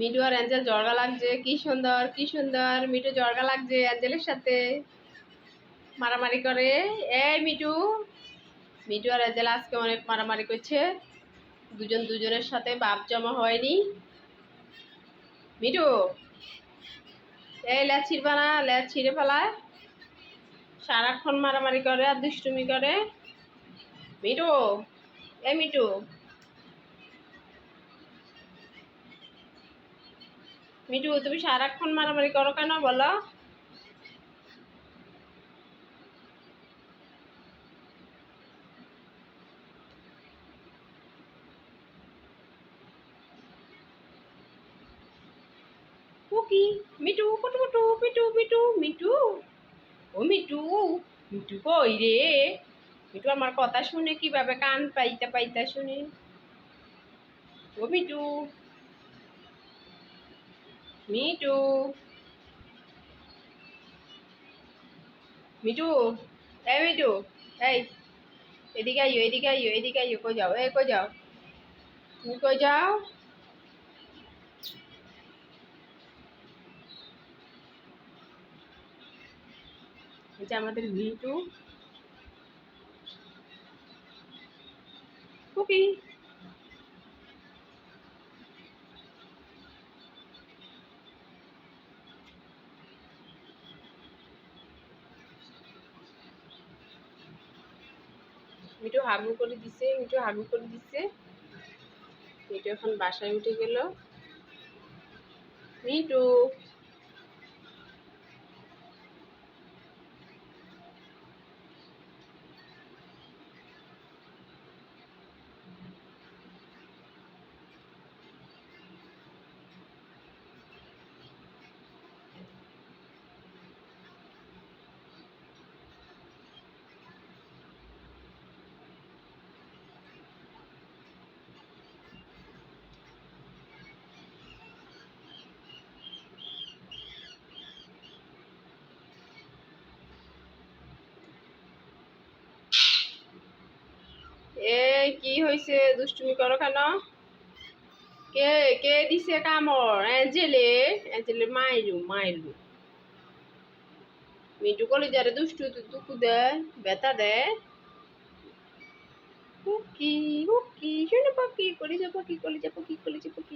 মিঠু আর Angel জর্গা লাগছে, কি সুন্দর কি সুন্দর। মিঠু জর্গা লাগছে অ্যাঞ্জেলের সাথে। মারামারি করে। এই মিঠু। মিঠু আর অ্যাঞ্জেল আজকে অনেক মারামারি করছে। দুজন দুজনের সাথে বাপ জমা হয়নি। মিঠু। এই ল্যাচ ছিড়বা না ল্যাচ ছিঁড়ে ফেলায় সারাক্ষণ মারামারি করে আর দুষ্টুমি করে। মিঠু। এই মিঠু। মিঠু তুমি সারাক্ষণ মারামারি করো কেন বলো? মিঠু মিঠু মিঠু। ও মিঠু মিঠু কই রে? মিঠু আমার কথা শুনে কীভাবে কান পাইতে পাইতে শুনে। ও মিঠু মিঠু মিঠু এই মিঠু এই এদিকে আইও এদিকে আইও এদিকে আইও কই যাও এই কই যাও তুমি কই যাও যে আমাদের মিঠু কুকি মিঠু হামি করে দিছে মিঠু হামি করে দিছে। মিঠু এখন বাসায় উঠে গেল। মিঠু এই কি হয়েছে দুষ্টুমি করো কেন কে কে দিছে কামড় অ্যাঞ্জেলে অ্যাঞ্জেলে মাইলু মাইলু। মিটু কলে যারে দুষ্টু তুকু দেয় ব্যথা দেয় হুকি হুকি শোনো পাখি কি পাখি কি পাখি কলিজা পাখি